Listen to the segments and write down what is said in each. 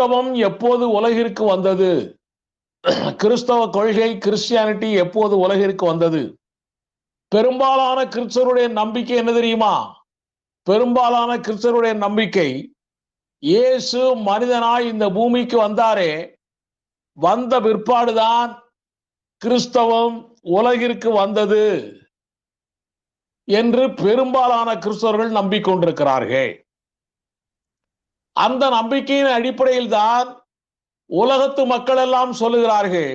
கிறிஸ்தவம் எப்போது உலகிற்கு வந்தது? கிறிஸ்தவ கொள்கை கிறிஸ்டியானிட்டி எப்போது உலகிற்கு வந்தது? பெரும்பாலான கிறிஸ்தவருடைய நம்பிக்கை என்ன தெரியுமா? பெரும்பாலான கிறிஸ்தவருடைய நம்பிக்கை இயேசு மனிதனாய் இந்த பூமிக்கு வந்தாரே வந்த பிற்பாடுதான் கிறிஸ்தவம் உலகிற்கு வந்தது என்று பெரும்பாலான கிறிஸ்தவர்கள் நம்பிக்கொண்டிருக்கிறார்கள். அந்த நம்பிக்கையின் அடிப்படையில் தான் உலகத்து மக்கள் எல்லாம் சொல்லுகிறார்கள்.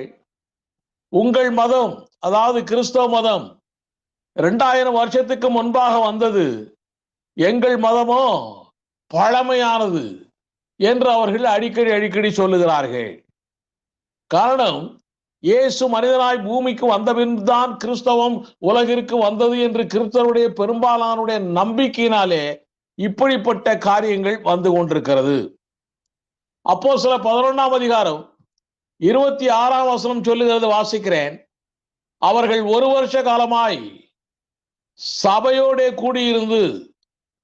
உங்கள் மதம் அதாவது கிறிஸ்தவ மதம் இரண்டாயிரம் வருஷத்துக்கு முன்பாக வந்தது. எங்கள் மதமோ பழமையானது என்று அவர்கள் அடிக்கடி அடிக்கடி சொல்லுகிறார்கள். காரணம் இயேசு மனிதனாய் பூமிக்கு வந்த பின்தான் கிறிஸ்தவம் உலகிற்கு வந்தது என்று கிறிஸ்தவருடைய பெரும்பாலானுடைய நம்பிக்கையினாலே இப்படிப்பட்ட காரியங்கள் வந்து கொண்டிருக்கிறது. அப்போ சில பதினொன்றாம் அதிகாரம் இருபத்தி ஆறாம் வசனம் சொல்லுகிறது வாசிக்கிறேன். அவர்கள் ஒரு வருஷ காலமாய் சபையோடே கூடியிருந்து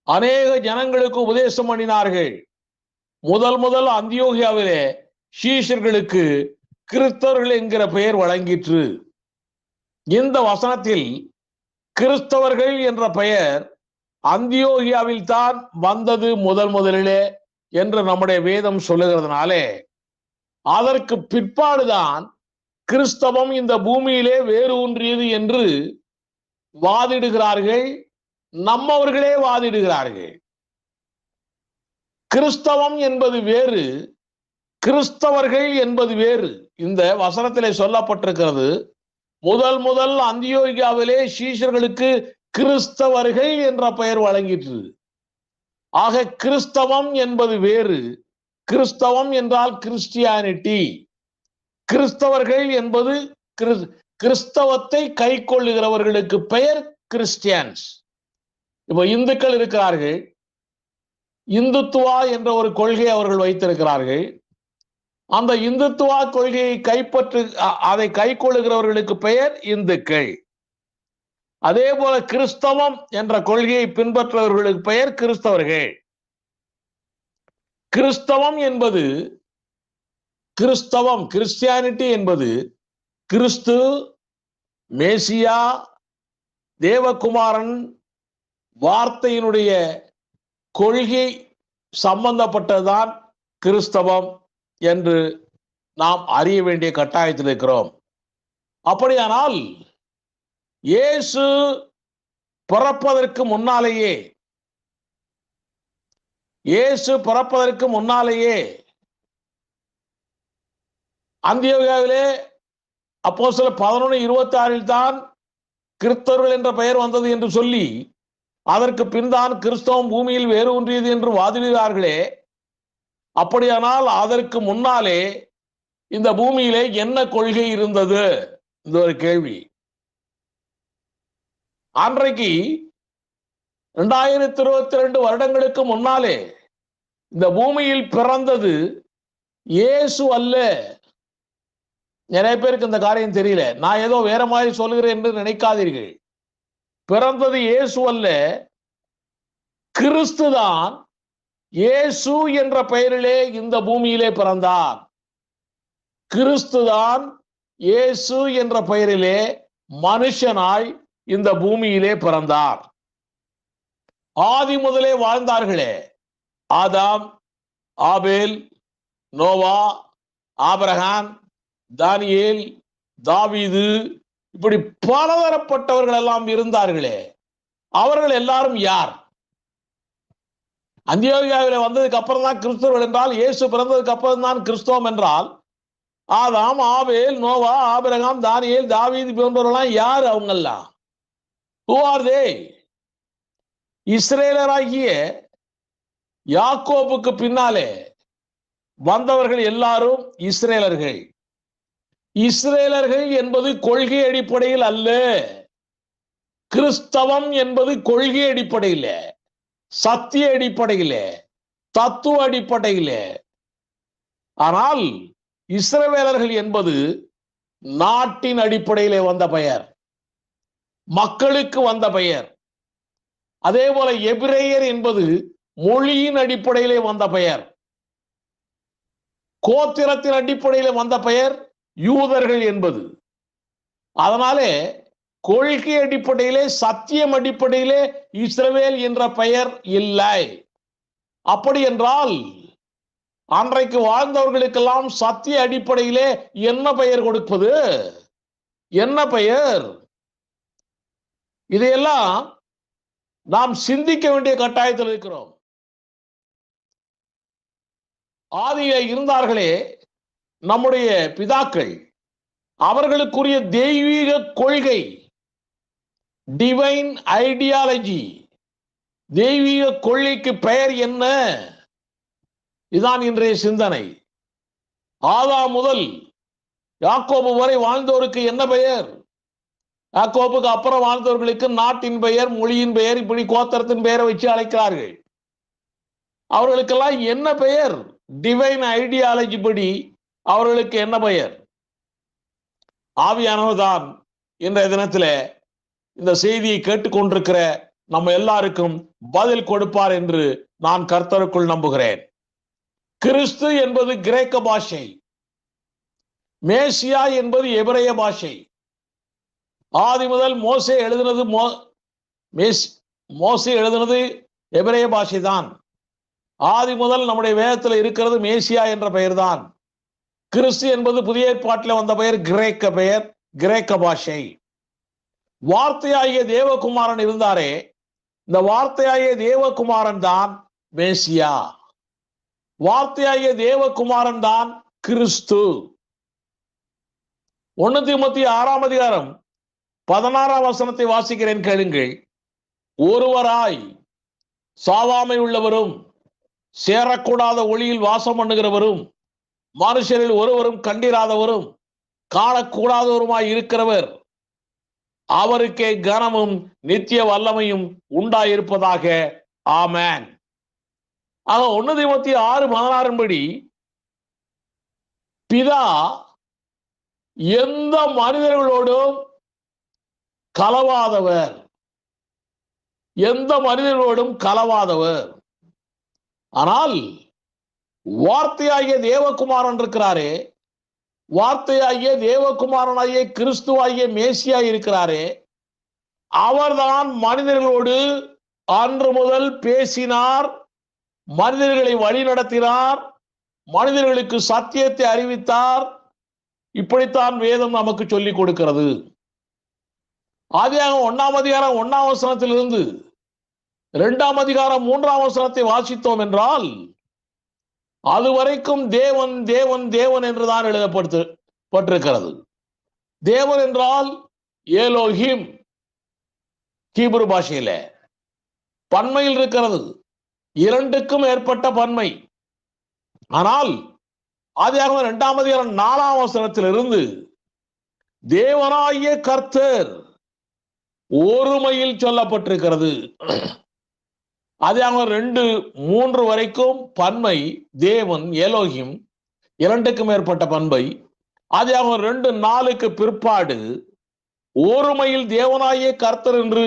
அநேக ஜனங்களுக்கு உபதேசம் பண்ணினார்கள். முதல் முதல் அந்தியோகியாவிலே ஷீஷர்களுக்கு கிறிஸ்தவர்கள் என்கிற பெயர் வழங்கிற்று. இந்த வசனத்தில் கிறிஸ்தவர்கள் என்ற பெயர் அந்தியோகியாவில் தான் வந்தது முதல் முதலிலே என்று நம்முடைய வேதம் சொல்லுகிறதுனாலே அதற்கு பிற்பாடுதான் கிறிஸ்தவம் இந்த பூமியிலே வேறு ஊன்றியது என்று வாதிடுகிறார்கள் நம்மவர்களே வாதிடுகிறார்கள். கிறிஸ்தவம் என்பது வேறு கிறிஸ்தவர்கள் என்பது வேறு. இந்த வசனத்திலே சொல்லப்பட்டிருக்கிறது முதல் முதல் அந்தியோகியாவிலே சீஷர்களுக்கு கிறிஸ்தவர்கள் என்ற பெயர் வழங்கிற்று. ஆக கிறிஸ்தவம் என்பது வேறு. கிறிஸ்தவம் என்றால் கிறிஸ்டியானிட்டி. கிறிஸ்தவர்கள் என்பது கிறிஸ்தவத்தை கை கொள்ளுகிறவர்களுக்கு பெயர் கிறிஸ்டியன்ஸ். இப்ப இந்துக்கள் இருக்கிறார்கள். இந்துத்துவா என்ற ஒரு கொள்கை அவர்கள் வைத்திருக்கிறார்கள். அந்த இந்துத்துவா கொள்கையை கைப்பற்று அதை கை கொள்ளுகிறவர்களுக்கு பெயர் இந்துக்கள். அதே போல கிறிஸ்தவம் என்ற கொள்கையை பின்பற்றுபவர்களுக்கு பெயர் கிறிஸ்தவர்கள். கிறிஸ்தவம் என்பது கிறிஸ்தவம் கிறிஸ்டியானிட்டி என்பது கிறிஸ்து மேசியா தேவகுமாரன் வார்த்தையினுடைய கொள்கை சம்பந்தப்பட்டதுதான் கிறிஸ்தவம் என்று நாம் அறிய வேண்டிய கட்டாயத்தில் இருக்கிறோம். அப்படியானால் இயேசு பிறப்பதற்கு முன்னாலேயே இயேசு பிறப்பதற்கு முன்னாலேயே அந்தியோகாவிலே அப்போ சில பதினொன்று இருபத்தி ஆறில் தான் கிறிஸ்தவர்கள் என்ற பெயர் வந்தது என்று சொல்லி அதற்கு பின்தான் கிறிஸ்தவம் பூமியில் வேறு ஒன்றியது என்று வாதிடுகிறார்களே அப்படியானால் அதற்கு முன்னாலே இந்த பூமியிலே என்ன கொள்கை இருந்தது? இந்த ஒரு கேள்வி. அன்றைக்கு இரண்டாயிரத்தி இருபத்தி ரெண்டு வருடங்களுக்கு முன்னாலே இந்த பூமியில் பிறந்தது இயேசு அல்ல. நிறைய பேருக்கு இந்த காரியம் தெரியல. நான் ஏதோ வேற மாதிரி சொல்கிறேன் என்று நினைக்காதீர்கள். பிறந்தது இயேசு அல்ல. கிறிஸ்து தான் இயேசு என்ற பெயரிலே இந்த பூமியிலே பிறந்தார். கிறிஸ்துதான் இயேசு என்ற பெயரிலே மனுஷனாய் இந்த பூமியிலே பிறந்தார். ஆதி முதலே வாழ்ந்தார்களே. ஆதாம் ஆபேல் நோவா ஆபரகான் தானியேல் தாவீது இப்படி பலதரப்பட்டவர்கள் எல்லாம் இருந்தார்களே. அவர்கள் எல்லாரும் யார்? அந்தியோகியாவில வந்ததுக்கு அப்புறம் தான் கிறிஸ்தவர்கள் என்றால் இயேசு பிறந்ததுக்கு அப்புறம் தான் கிறிஸ்தவம் என்றால் ஆதாம் ஆபேல் நோவா ஆபிரகாம் தானியேல் தாவீது போன்றவர்கள்லாம் யார் அவங்கெல்லாம்? ஹூ ஆர் தே இஸ்ரேலராகிய யாக்கோபுக்கு பின்னாலே வந்தவர்கள் எல்லாரும் இஸ்ரேலர்கள். இஸ்ரேலர்கள் என்பது கொள்கை அடிப்படையில் அல்ல. கிறிஸ்தவம் என்பது கொள்கை அடிப்படையில் சத்திய அடிப்படையில் தத்துவ அடிப்படையில். ஆனால் இஸ்ரவேலர்கள் என்பது நாட்டின் அடிப்படையிலே வந்த பெயர். மக்களுக்கு வந்த பெயர். அதே போல எபிரேயர் என்பது மொழியின் அடிப்படையிலே வந்த பெயர். கோத்திரத்தின் அடிப்படையில் வந்த பெயர் யூதர்கள் என்பது. அதனாலே கொள்கை அடிப்படையிலே சத்தியம் அடிப்படையிலே இஸ்ரவேல் என்ற பெயர் இல்லை. அப்படி என்றால் அன்றைக்கு வாழ்ந்தவர்களுக்கெல்லாம் சத்திய அடிப்படையிலே என்ன பெயர் கொடுப்பது? என்ன பெயர்? இதையெல்லாம் நாம் சிந்திக்க வேண்டிய கட்டாயத்தில் இருக்கிறோம். ஆதியில இருந்தார்களே நம்முடைய பிதாக்கள் அவர்களுக்குரிய தெய்வீக கொள்கை டிவைன் ஐடியாலஜி தெய்வீக கொள்கைக்கு பெயர் என்ன? இதான் இன்றைய சிந்தனை. ஆதா முதல் யாக்கோபு வரை வாழ்ந்தோருக்கு என்ன பெயர்? யாக்கோப்புக்கு அப்புறம் வாழ்ந்தவர்களுக்கு நாட்டின் பெயர் மொழியின் பெயர் இப்படி கோத்தரத்தின் பெயரை வச்சு அழைக்கிறார்கள். அவர்களுக்கெல்லாம் என்ன பெயர்? டிவைன் ஐடியாலஜி படி அவர்களுக்கு என்ன பெயர்? ஆவியானவர்தான் இன்றைய தினத்துல இந்த செய்தியை கேட்டுக்கொண்டிருக்கிற நம்ம எல்லாருக்கும் பதில் கொடுப்பார் என்று நான் கர்த்தருக்குள் நம்புகிறேன். கிறிஸ்து என்பது கிரேக்க பாஷை. மேசியா என்பது எபிரேய பாஷை. ஆதி முதல் மோசே எழுதினது மோ மேஸ் மோசே எழுதினது எபிரேய பாஷை தான் ஆதி முதல் நம்முடைய வேதத்தில் இருக்கிறது மேசியா என்ற பெயர்தான். கிறிஸ்து என்பது புதிய ஏற்பாட்டில் வந்த பெயர் கிரேக்க பெயர் கிரேக்க பாஷை. வார்த்தையாகிய தேவகுமாரன் இருந்தாரே இந்த வார்த்தையாகிய தேவகுமாரன் தான் மேசியா. வார்த்தையாகிய தேவகுமாரன் தான் கிறிஸ்து. ஒன்னு தீமத்தி ஆறாம் அதிகாரம் பதினாறாம் வசனத்தை வாசிக்கிறேன் கேளுங்கள். ஒருவராய் சாவாமை உள்ளவரும் சேரக்கூடாத ஒளியில் வாசம் பண்ணுகிறவரும் மனுஷரில் ஒருவரும் கண்டிராதவரும் காணக்கூடாதவருமாய் இருக்கிறவர். அவருக்கே கனமும் நித்திய வல்லமையும் உண்டாயிருப்பதாக. ஆமேன். ஆக ஒன்னு தீபத்தி ஆறு பதினாறுபடி பிதா எந்த மனிதர்களோடும் கலவாதவர் எந்த மனிதர்களோடும் கலவாதவர் ஆனால் வார்த்தையாகிய தேவகுமாரன் இருக்கிறாரே. வார்த்தையாகிய தேவகுமாரனாகிய கிறிஸ்துவாகிய மேசியா இருக்கிறாரே. அவர்தான் மனிதர்களோடு அன்று முதல் பேசினார். மனிதர்களை வழி நடத்தினார். மனிதர்களுக்கு சத்தியத்தை அறிவித்தார். இப்படித்தான் வேதம் நமக்கு சொல்லிக் கொடுக்கிறது. ஆதியாக ஒன்னாம் அதிகாரம் ஒன்னாம் வசனத்திலிருந்து இரண்டாம் அதிகாரம் மூன்றாம் வசனத்தை வாசித்தோம் என்றால் அதுவரைக்கும் தேவன் தேவன் தேவன் என்றுதான் எழுதப்பட்டு பட்டிருக்கிறது. தேவன் என்றால் ஏலோஹிம் கீபுரு பாஷையில. பன்மையில் இருக்கிறது இரண்டுக்கும் ஏற்பட்ட பன்மை. ஆனால் ஆதியாக இரண்டாம் அதிகாரம் நாலாம் வசனத்திலிருந்து தேவனாகிய கர்த்தர் ஒருமையில் சொல்லப்பட்டிருக்கிறது. ஆதியாக ரெண்டு மூன்று வரைக்கும் பன்மை தேவன் ஏலோகிம் இரண்டுக்கும் மேற்பட்ட பண்பை. அவங்க ரெண்டு நாளுக்கு பிற்பாடு ஒருமையில் தேவனாயே கர்த்தர் என்று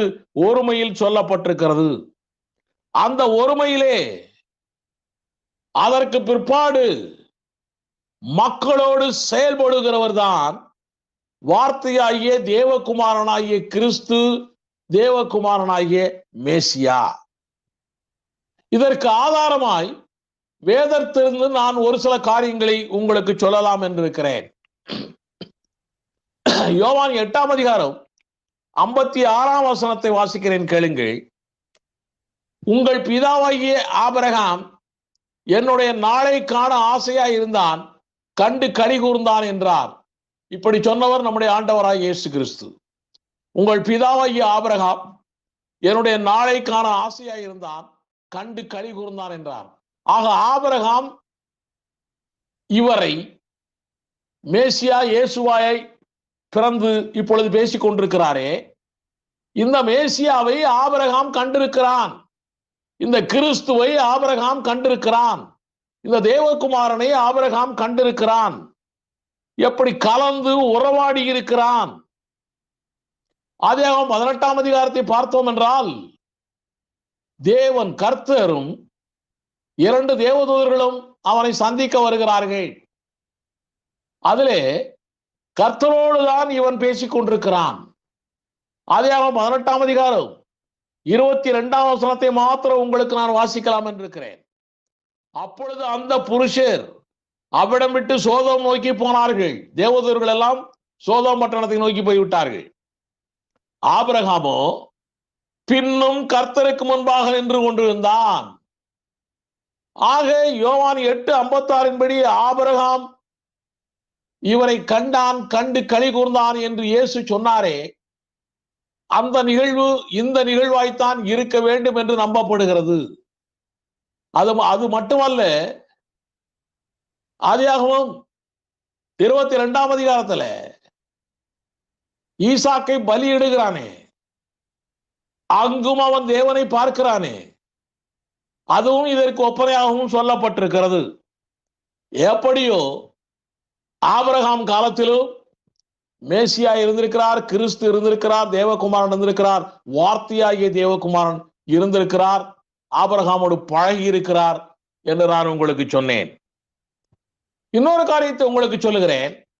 ஒருமையில் சொல்லப்பட்டிருக்கிறது. அந்த ஒருமையிலே அதற்கு பிற்பாடு மக்களோடு செயல்படுகிறவர் தான் வார்த்தையாகிய தேவகுமாரனாகிய கிறிஸ்து தேவகுமாரனாகிய மேசியா. இதற்கு ஆதாரமாய் வேதத்திலிருந்து நான் ஒரு சில காரியங்களை உங்களுக்கு சொல்லலாம் என்றிருக்கிறேன். யோவான் எட்டாம் அதிகாரம் ஐம்பத்தி ஆறாம் வசனத்தை வாசிக்கிறேன் கேளுங்கள். உங்கள் பிதாவாகிய ஆபரகாம் என்னுடைய நாளை காண ஆசையா இருந்தான் கண்டு கறி கூர்ந்தான் என்றார். இப்படி சொன்னவர் நம்முடைய ஆண்டவராக இயேசு கிறிஸ்து. உங்கள் பிதாவாகிய ஆபரகாம் என்னுடைய நாளைக்கான ஆசையாக ஆசையா இருந்தான் கண்டு கழி கூர்ந்தான் என்றார். ஆக ஆபரகாம் இவரை மேசியா இயேசுவாயை பிறந்து இப்பொழுது பேசிக் கொண்டிருக்கிறாரே. இந்த மேசியாவை ஆபரகாம் கண்டிருக்கிறான். இந்த கிறிஸ்துவை ஆபரகாம் கண்டிருக்கிறான். இந்த தேவகுமாரனை ஆபரகாம் கண்டிருக்கிறான். எப்படி கலந்து உறவாடி இருக்கிறான்? ஆதியாகமம் பதினெட்டாம் அதிகாரத்தை பார்த்தோம் என்றால் தேவன் கர்த்தரும் இரண்டு தேவதூதர்களும் அவனை சந்திக்க வருகிறார்கள். அதிலே கர்த்தரோடுதான் இவன் பேசிக் கொண்டிருக்கிறான். ஆதியாக பதினெட்டாம் அதிகாரம் இருபத்தி இரண்டாம் வசனத்தை மாத்திரம் உங்களுக்கு நான் வாசிக்கலாம் என்று இருக்கிறேன் அப்பொழுது அந்த புருஷர் அவ்விடம் விட்டு சோதம் நோக்கி போனார்கள். தேவதூர்கள் எல்லாம் சோதம் பட்டணத்தை நோக்கி போய்விட்டார்கள். ஆபிரகாமோ பின்னும் கர்த்தருக்கு முன்பாக நின்று கொண்டிருந்தான். ஆக யோவான் எட்டு ஐம்பத்தாறின் படி ஆபரகாம் இவரை கண்டான் கண்டு களி கூர்ந்தான் என்று இயேசு சொன்னாரே. அந்த நிகழ்வு இந்த நிகழ்வாய்த்தான் இருக்க வேண்டும் என்று நம்பப்படுகிறது. அது அது மட்டுமல்ல ஆதியாகவும் இருபத்தி ரெண்டாம் அதிகாரத்துல ஈசாக்கை பலியிடுகிறானே. அங்கும் அவன் தேவனை பார்க்கிறானே. அதுவும் இதற்கு ஒப்பனையாகவும் சொல்லப்பட்டிருக்கிறது. எப்படியோ ஆபரகாம் காலத்திலும் மேசியா இருந்திருக்கிறார் கிறிஸ்து இருந்திருக்கிறார் தேவகுமாரன் இருந்திருக்கிறார் வார்த்தையாகிய தேவகுமாரன் இருந்திருக்கிறார் ஆபிரகாமோடு பழகி இருக்கிறார் என்று நான் உங்களுக்கு சொன்னேன். இன்னொரு காரியத்தை உங்களுக்கு சொல்லுகிறேன்.